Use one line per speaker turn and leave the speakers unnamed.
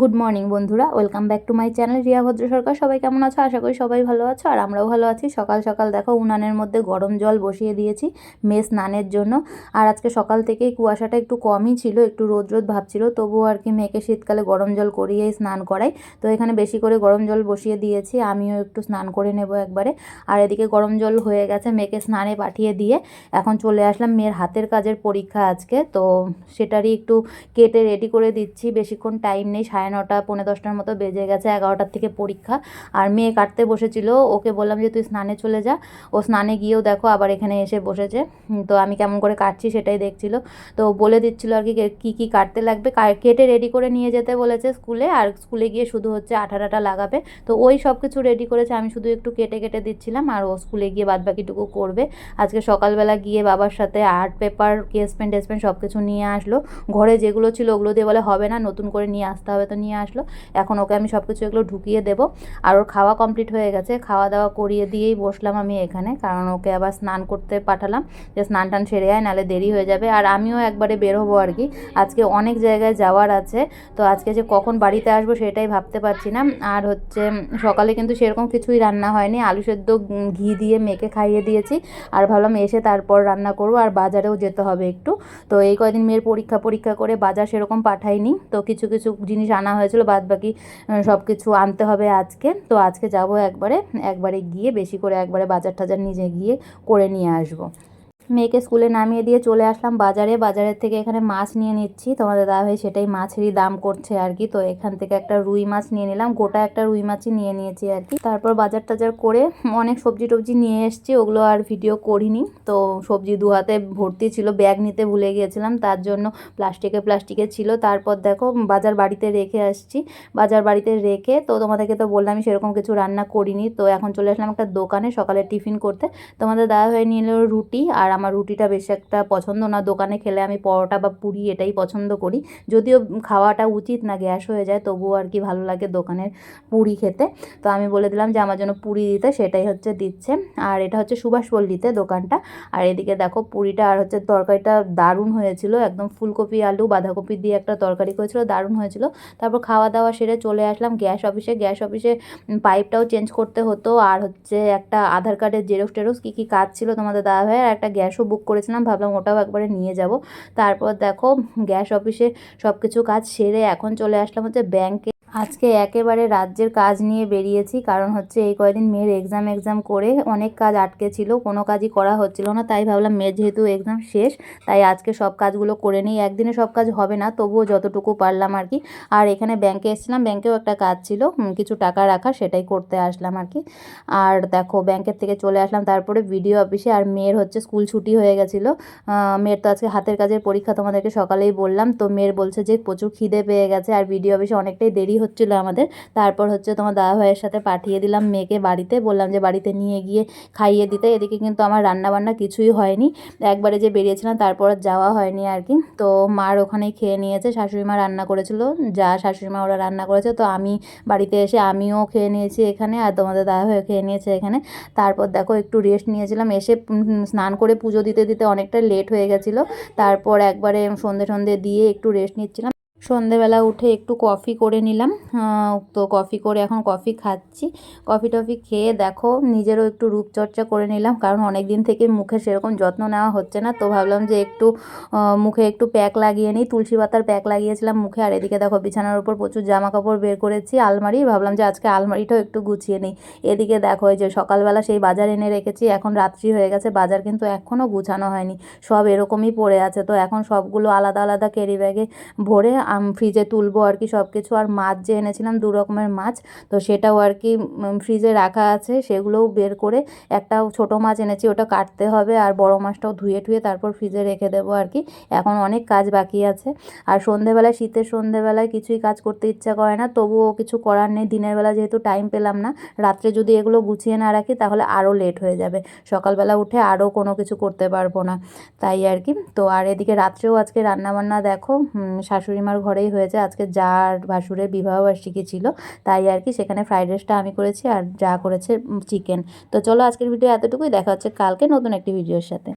Good morning বন্ধুরা। Welcome back to my channel Riya Bhadra Sarkar সবাই কেমন আছো? আশা করি সবাই ভালো আছো, আর আমরাও ভালো আছি। সকাল সকাল দেখো, উনানের মধ্যে গরম জল বসিয়ে দিয়েছি মেয়ে স্নানের জন্য। আর আজকে সকাল থেকেই কুয়াশাটা একটু কমই ছিল, একটু রোদ রোদ ভাবছিল তবুও আর কি মেয়েকে শীতকালে গরম জল করিয়েই স্নান করাই। তো এখানে বেশি করে গরম জল বসিয়ে দিয়েছি, আমিও একটু স্নান করে নেব একবারে। আর এদিকে গরম জল হয়ে গেছে, মেয়েকে স্নানে পাঠিয়ে দিয়ে এখন চলে আসলাম মেয়ের হাতের কাজের পরীক্ষা আজকে। তো সেটারই একটু কেটে রেডি করে দিচ্ছি, বেশিক্ষণ টাইম নেই সাড়ে নটা, পৌনে দশটার মতো বেজে গেছে, এগারোটার থেকে পরীক্ষা। আর মেয়ে কাটতে বসেছিল, ওকে বললাম যে, তুই স্নানে চলে যা। ও স্নানে গিয়েও দেখো আবার এখানে এসে বসেছে। তো আমি কেমন করে কাটছি সেটাই দেখছিল। তো বলে দিচ্ছিল আর কি, কী কী কাটতে লাগবে? কেটে রেডি করে নিয়ে যেতে বলেছে স্কুলে। আর স্কুলে গিয়ে শুধু হচ্ছে আঠাটাটা লাগাবে। তো ওই সব কিছু রেডি করেছে, আমি শুধু একটু কেটে কেটে দিচ্ছিলাম। আর ও স্কুলে গিয়ে বাদ বাকিটুকু করবে। আজকে সকালবেলা গিয়ে বাবার সাথে আর্ট পেপার কেস পেন টেস পেন সব কিছু নিয়ে আসলো। ঘরে যেগুলো ছিল ওগুলো দিয়ে বলে, হবে না, নতুন করে নিয়ে আসতে হবে। তো নিয়ে আসলো। এখন ওকে আমি সব কিছু এগুলো ঢুকিয়ে দেবো। আর ওর খাওয়া কমপ্লিট হয়ে গেছে। খাওয়া দাওয়া করিয়ে দিয়েই বসলাম আমি এখানে। কারণ ওকে আবার স্নান করতে পাঠালাম। যে স্নান টান সেরে যায় নাহলে দেরি হয়ে যাবে। আর আমিও একবারে বের হব আর কি। আজকে অনেক জায়গায় যাওয়ার আছে। তো আজকে যে কখন বাড়িতে আসব সেটাই ভাবতে পারছি না। আর হচ্ছে সকালে কিন্তু সেরকম কিছুই রান্না হয়নি। আলু সেদ্ধ ঘি দিয়ে মেখে খাইয়ে দিয়েছি। আর ভাবলাম এসে তারপর রান্না করব। আর বাজারেও যেতে হবে একটু। তো এই কয়দিন মেয়ের পরীক্ষা পরীক্ষা করে বাজার সেরকম পাঠাইনি। তো কিছু কিছু জিনিস আনা হয়েছিল বাদ বাকি সব কিছু আনতে হবে আজকে। তো আজকে যাব একবারে একবারে গিয়ে, বেশি করে একবারে বাজার টাজার নিজে গিয়ে করে নিয়ে আসব। মেয়েকে স্কুলে নামিয়ে দিয়ে চলে আসলাম বাজারে। বাজারের থেকে এখানে মাছ নিয়ে নিচ্ছি। তোমাদের দাদা ভাই সেটাই মাছেরই দাম করছে আর কি। তো এখান থেকে একটা রুই মাছ নিয়ে নিলাম। গোটা একটা রুই মাছই নিয়ে নিয়েছি আর কি। তারপর বাজার টাজার করে অনেক সবজি টবজি নিয়ে এসছি। ওগুলো আর ভিডিও করিনি। তো সবজি দু হাতে ভর্তি ছিল। ব্যাগ নিতে ভুলে গিয়েছিলাম। তার জন্য প্লাস্টিকে প্লাস্টিকে ছিল। তারপর দেখো বাজার বাড়িতে রেখে আসছি। বাজার বাড়িতে রেখে তো তোমাদেরকে তো বললাম সেরকম কিছু রান্না করিনি। তো এখন চলে আসলাম একটা দোকানে সকালে টিফিন করতে। তোমাদের দাদা ভাই নিয়ে রুটি আর আমার রুটিটা বেশ একটা পছন্দ না। দোকানে খেলে আমি পরোটা বা পুরি এটাই পছন্দ করি। যদিও খাওয়াটা উচিত না, গ্যাস হয়ে যায়, তবুও আর কি ভালো লাগে দোকানের পুরি খেতে। তো আমি বলে দিলাম যে, আমার জন্য পুরি দিতে, সেটাই হচ্ছে দিচ্ছে। আর এটা হচ্ছে সুভাষপল্লিতে দোকানটা। আর এদিকে দেখো, পুরিটা আর হচ্ছে তরকারিটা দারুণ হয়েছিল। একদম ফুলকপি, আলু, বাঁধাকপি দিয়ে একটা তরকারি করেছিল, দারুণ হয়েছিল। তারপর খাওয়া দাওয়া সেরে চলে আসলাম গ্যাস অফিসে। গ্যাস অফিসে পাইপটাও চেঞ্জ করতে হতো। আর হচ্ছে একটা আধার কার্ডের জেরক্স টেরক্স কী কী কাজ ছিল তোমাদের দাদা ভাই আর একটা গ্যাসও বুক করেছিলাম, ভাবলাম ওটাও একবারে নিয়ে যাব। তারপর দেখো, গ্যাস অফিসে সব কিছু কাজ সেরে এখন চলে আসলাম হচ্ছে ব্যাংকে। আজকে একেবারে রাজ্যের কাজ নিয়ে বেরিয়েছি, কারণ হচ্ছে এই কয়দিন মেয়ের এক্সাম এক্সাম করে অনেক কাজ আটকে ছিল কোনো কাজই করা হচ্ছিল না, তাই ভাবলাম মেয়ের যেহেতু এক্সাম শেষ, তাই আজকে সব কাজগুলো করে নিই, একদিনে সব কাজ হবে না, তবুও যতটুকু পারলাম আর কি। আর এখানে ব্যাংকে এসেছিলাম, ব্যাংকেও একটা কাজ ছিল কিছু টাকা রাখা সেটাই করতে আসলাম আর কি। আর দেখো ব্যাংকের থেকে চলে আসলাম, তারপরে ভিডিও অফিসে, আর মেয়ের হচ্ছে স্কুল ছুটি হয়ে গেছিল। মেয়ের তো আজকে হাতের কাজের পরীক্ষা তোমাদেরকে সকালেই বললাম, তো মেয়ের বলছে যে প্রচুর খিদে পেয়ে গেছে, আর ভিডিও অফিসে অনেকটাই দেরি হচ্ছিল আমাদের। তারপর হচ্ছে তোমার দাদা ভাইয়ের সাথে পাঠিয়ে দিলাম মেয়েকে বাড়িতে। বললাম যে বাড়িতে নিয়ে গিয়ে খাইয়ে দিতে। এদিকে কিন্তু আমার রান্না বান্না কিছুই হয়নি। একবারে যে বেরিয়েছিলাম তারপর যাওয়া হয়নি আর কি। তো মার ওখানেই খেয়ে নিয়েছে। শাশুড়ি মা রান্না করেছিল। যা শাশুড়ি মা ওরা রান্না করেছে। তো আমি বাড়িতে এসে আমিও খেয়ে নিয়েছি এখানে আর তোমাদের দাদা ভাইও খেয়ে নিয়েছে এখানে। তারপর দেখো একটু রেস্ট নিয়েছিলাম। এসে স্নান করে পুজো দিতে দিতে অনেকটা লেট হয়ে গেছিল। তারপর একবারে সন্ধে সন্ধে দিয়ে একটু রেস্ট নিচ্ছিলাম। সন্ধেবেলা উঠে একটু কফি করে নিলাম। তো কফি করে এখন কফি খাচ্ছি। কফি টফি খেয়ে দেখো, নিজেরও একটু রূপচর্চা করে নিলাম, কারণ অনেক দিন থেকে মুখে সেরকম যত্ন নেওয়া হচ্ছে না, তো ভাবলাম যে একটু মুখে একটু প্যাক লাগিয়ে নিই। তুলসী পাতার প্যাক লাগিয়েছিলাম মুখে, আর এদিকে দেখো বিছানার উপর প্রচুর জামা কাপড় বের করেছি, আলমারি। ভাবলাম যে আজকে আলমারিটাও একটু গুছিয়ে নিই। এদিকে দেখো যে সকালবেলা সেই বাজার এনে রেখেছি, এখন রাত্রি হয়ে গেছে, বাজার কিন্তু এখনও গুছানো হয়নি, সব এরকমই পড়ে আছে, তো এখন সবগুলো আলাদা আলাদা ক্যারি ব্যাগে ভরে ফ্রিজে তুলবো আর কি সব কিছু আর মাছ যে এনেছিলাম, দু রকমের মাছ, তো সেটাও আর কি ফ্রিজে রাখা আছে। সেগুলোও বের করে একটা ছোট মাছ এনেছি, ওটা কাটতে হবে। আর বড় মাছটাও ধুয়ে টুয়ে তারপর ফ্রিজে রেখে দেবো আর কি। এখন অনেক কাজ বাকি আছে। আর সন্ধেবেলায়, শীতের সন্ধেবেলায় কিছুই কাজ করতে ইচ্ছা করে না। তবুও কিছু করার নেই। দিনের বেলা যেহেতু টাইম পেলাম না, রাত্রে যদি এগুলো গুছিয়ে না রাখি, তাহলে আরও লেট হয়ে যাবে। সকালবেলা উঠে আরও কোনো কিছু করতে পারব না। তাই আর কি। তো আর এদিকে রাত্রেও আজকে রান্নাবান্না দেখো শাশুড়িমার ঘরেই হয়েছে আজকে যার ভাসুরের বিবাহবার্ষিকী ছিল, তাই আর কি সেখানে ফ্রাইড রাইসটা আমি করেছি আর যা করেছে চিকেন তো চলো আজকের ভিডিও এতটুকুই। দেখা হচ্ছে কালকে নতুন একটি ভিডিওর সাথে।